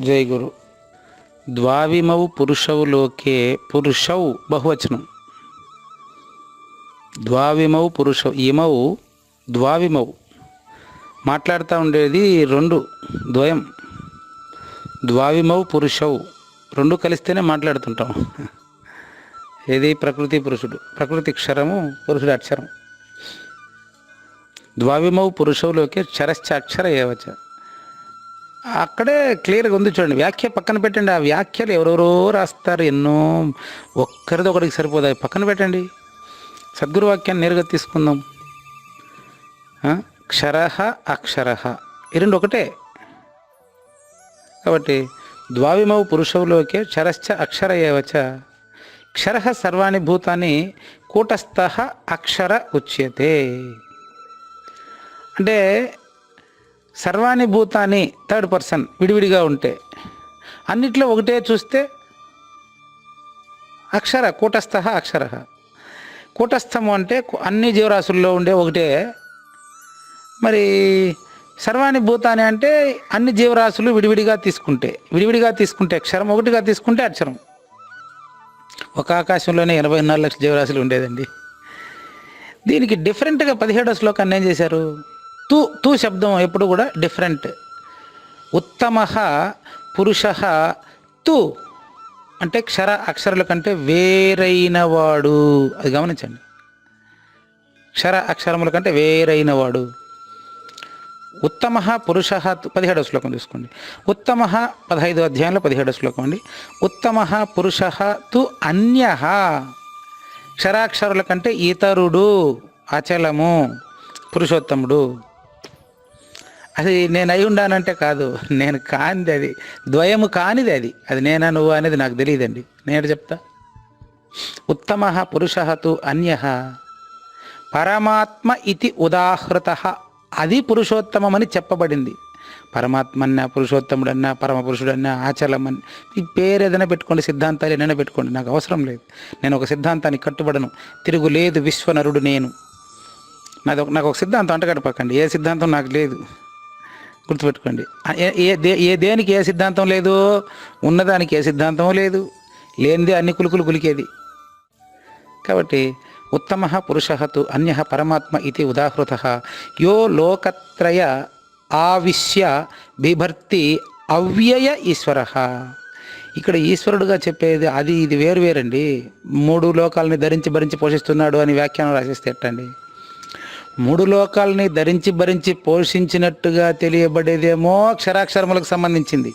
జై గురు ద్వావిమౌ పురుషవు లోకే పురుషౌ బహువచనం. ద్వావిమౌ పురుషౌ ఇమౌ ద్వావిమౌ మాట్లాడుతూ ఉండేది రెండు ద్వయం. ద్వావిమౌ పురుషౌ రెండు కలిస్తేనే మాట్లాడుతుంటాం. ఏది? ప్రకృతి పురుషుడు. ప్రకృతి క్షరము పురుషుడు అక్షరం ద్వావిమౌ పురుషవులోకి క్షరశ్చ అక్షర ఏవచ. అక్కడే క్లియర్గా ఉంది చూడండి. వ్యాఖ్య పక్కన పెట్టండి. ఆ వ్యాఖ్యలు ఎవరెవరో రాస్తారు ఎన్నో. ఒక్కరిది ఒకరికి సరిపోదాయి పక్కన పెట్టండి. సద్గురు వాక్యాన్ని నేరుగా తీసుకుందాం. క్షర అక్షర. ఈ రెండు ఒకటే. కాబట్టి ద్వావిమవు పురుషవులోకే క్షరశ్చ అక్షర ఏవచ. క్షర సర్వాణి భూతాన్ని కూటస్థ అక్షర ఉచ్యతే. అంటే సర్వాణి భూతాన్ని థర్డ్ పర్సన్ విడివిడిగా ఉంటే అన్నిట్లో ఒకటే చూస్తే అక్షర కూటస్థ అక్షర. కూటస్థము అంటే అన్ని జీవరాశుల్లో ఉండే ఒకటే. మరి సర్వాణి భూతాన్ని అంటే అన్ని జీవరాశులు విడివిడిగా తీసుకుంటే విడివిడిగా తీసుకుంటే అక్షరం ఒకటిగా తీసుకుంటే అక్షరం. ఒక ఆకాశంలోనే ఎనభై నాలుగు లక్షల జీవరాశులు ఉండేదండి. దీనికి డిఫరెంట్గా పదిహేడో శ్లోకాన్ని ఏం చేశారు? తు తు శబ్దం ఎప్పుడు కూడా డిఫరెంట్ ఉత్తమ పురుష తు. అంటే క్షర అక్షరాల కంటే వేరైనవాడు. అది గమనించండి. క్షర అక్షరముల కంటే వేరైనవాడు. ఉత్తమ పురుష పదిహేడవ శ్లోకం చూసుకోండి. ఉత్తమ పదహైదు అధ్యాయంలో పదిహేడవ శ్లోకం అండి. ఉత్తమ పురుష తు. అన్య. క్షరాక్షరుల కంటే ఇతరుడు అచలము పురుషోత్తముడు. అది నేను అయి ఉండానంటే కాదు. నేను కానిది అది. ద్వయము కానిది అది. అది నేనా నువ్వు అనేది నాకు తెలియదండి. నేను చెప్తా. ఉత్తమ పురుష తు అన్య. పరమాత్మ ఇది ఉదాహృత. అది పురుషోత్తమమని చెప్పబడింది. పరమాత్మన్నా పురుషోత్తముడన్నా పరమ పురుషుడన్నా ఆచలమని ఈ పేరు ఏదైనా పెట్టుకోండి సిద్ధాంతాలు ఏదైనా పెట్టుకోండి నాకు అవసరం లేదు. నేను ఒక సిద్ధాంతానికి కట్టుబడను. తిరుగులేదు విశ్వనరుడు నేను. నాది ఒక- నాకు ఒక సిద్ధాంతం అంటగడపకండి. ఏ సిద్ధాంతం నాకు లేదు. గుర్తుపెట్టుకోండి. ఏ- ఏ దే- ఏ దేనికి ఏ సిద్ధాంతం లేదు? ఉన్నదానికి ఏ సిద్ధాంతం లేదు. లేనిదే అన్ని కులుకులు కులికేది కాబట్టి ఉత్తమ పురుష తు అన్య పరమాత్మ ఇది ఉదాహృత. యో లోకత్రయ ఆవిశ్య బిభర్తి అవ్యయ ఈశ్వర. ఇక్కడ ఈశ్వరుడుగా చెప్పేది అది ఇది వేరు వేరండి. మూడు లోకాలని ధరించి భరించి పోషిస్తున్నాడు అని వ్యాఖ్యానం రాసేస్తే ఎట్టండి? మూడు లోకాలని ధరించి భరించి పోషించినట్టుగా తెలియబడేదేమో అక్షరాక్షరములకు సంబంధించింది.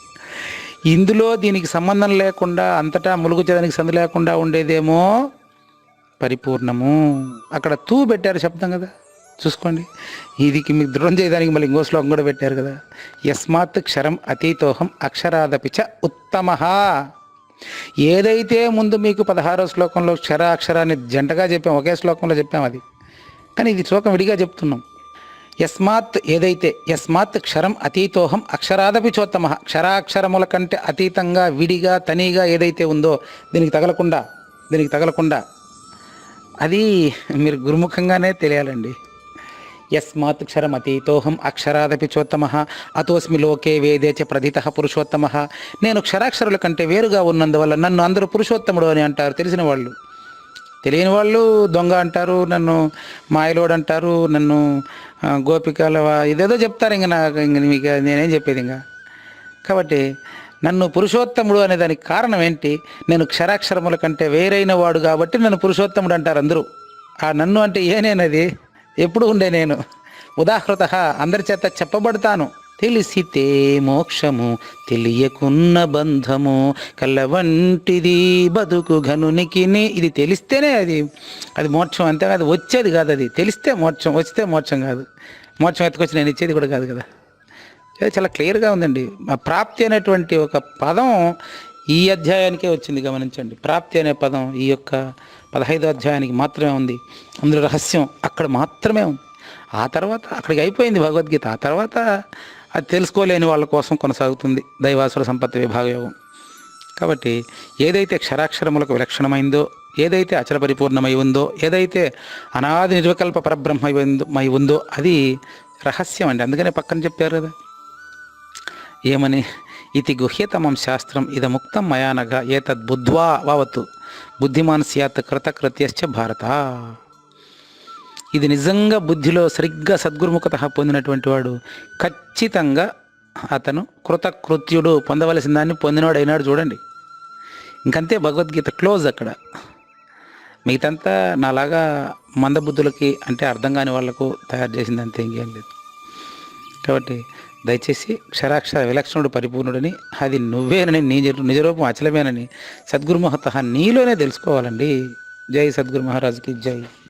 ఇందులో దీనికి సంబంధం లేకుండా అంతటా ములుగు చేయడానికి సందు లేకుండా ఉండేదేమో పరిపూర్ణము. అక్కడ తూ పెట్టారు శబ్దం కదా. చూసుకోండి. ఇదికి మీకు దృఢం చేయడానికి మళ్ళీ ఇంకో శ్లోకం కూడా పెట్టారు కదా. యస్మాత్ క్షరం అతీతోహం అక్షరాదపిచ ఉత్తమ. ఏదైతే ముందు మీకు పదహారో శ్లోకంలో క్షరాక్షరాన్ని జంటగా చెప్పాం ఒకే శ్లోకంలో చెప్పాం అది. కానీ ఇది శ్లోకం విడిగా చెప్తున్నాం. యస్మాత్ ఏదైతే యస్మాత్ క్షరం అతీతోహం అక్షరాదపి చోత్తమ. క్షరాక్షరముల కంటే అతీతంగా విడిగా తనీగా ఏదైతే ఉందో దీనికి తగలకుండా దీనికి తగలకుండా. అది మీరు గురుముఖంగానే తెలియాలండి. యస్మాత్ క్షరం అతీతోహం అక్షరాదపి చోత్తమ. అతోస్మి లోకే వేదే చ ప్రథిత పురుషోత్తమ. నేను క్షరాక్షరుల కంటే వేరుగా ఉన్నందువల్ల నన్ను అందరూ పురుషోత్తముడు అని అంటారు తెలిసిన వాళ్ళు. తెలియని వాళ్ళు దొంగ అంటారు నన్ను మాయలోడు అంటారు నన్ను గోపికల ఇదేదో చెప్తారు ఇంక నాకు ఇంక మీకు నేనేం చెప్పేది ఇంకా. కాబట్టి నన్ను పురుషోత్తముడు అనే దానికి కారణం ఏంటి? నేను క్షరాక్షరముల కంటే వేరైన వాడు కాబట్టి నన్ను పురుషోత్తముడు అంటారు అందరూ. ఆ నన్ను అంటే ఏనేనది? ఎప్పుడు ఉండే నేను. ఉదాహృత అందరి చేత చెప్పబడతాను. తెలిసితే మోక్షము తెలియకున్న బంధము. కళ్ళవంటిది బతుకు ఘనునికి ఇది తెలిస్తేనే అది అది మోక్షం అంతే అది వచ్చేది కాదు అది. తెలిస్తే మోక్షం వస్తే మోక్షం కాదు. మోక్షం ఎత్తుకొచ్చి నేను ఇచ్చేది కూడా కాదు కదా. చాలా క్లియర్గా ఉందండి. ఆ ప్రాప్తి అనేటువంటి ఒక పదం ఈ అధ్యాయానికే వచ్చింది గమనించండి. ప్రాప్తి అనే పదం ఈ యొక్క పదహైదో అధ్యాయానికి మాత్రమే ఉంది. అందులో రహస్యం అక్కడ మాత్రమే ఉంది. ఆ తర్వాత అక్కడికి అయిపోయింది భగవద్గీత. ఆ తర్వాత అది తెలుసుకోలేని వాళ్ళ కోసం కొనసాగుతుంది దైవాసుర సంపత్తి విభాగయోగం. కాబట్టి ఏదైతే క్షరాక్షరములకు విలక్షణమైందో ఏదైతే అచల పరిపూర్ణమై ఉందో ఏదైతే అనాది నిర్వికల్ప పరబ్రహ్మై ఉందో అది రహస్యం అండి అందుకనే పక్కన చెప్పారు కదా. ఏమని? ఇది గుహ్యతమం శాస్త్రం ఇదముక్తం మయానగా ఏతద్ బుద్ధ్వా వావతు. బుద్ధిమాన్ సత్ కృతకృత్యశ్చ భారత. ఇది నిజంగా బుద్ధిలో సరిగ్గా సద్గురుముఖత పొందినటువంటి వాడు. ఖచ్చితంగా అతను కృతకృత్యుడు. పొందవలసిన దాన్ని పొందినవాడు అయినాడు చూడండి. ఇంకంతే భగవద్గీత క్లోజ్ అక్కడ. మిగతంతా నాలాగా మందబుద్ధులకి అంటే అర్థం కాని వాళ్ళకు తయారు చేసింది అంతే ఇంకేం లేదు. కాబట్టి దయచేసి క్షరాక్షర విలక్షణుడు పరిపూర్ణుడని అది నువ్వేనని నీ నిజ- నిజరూపం అచలమేనని సద్గురు మహత నీలోనే తెలుసుకోవాలండి. జై సద్గురు మహారాజుకి జై.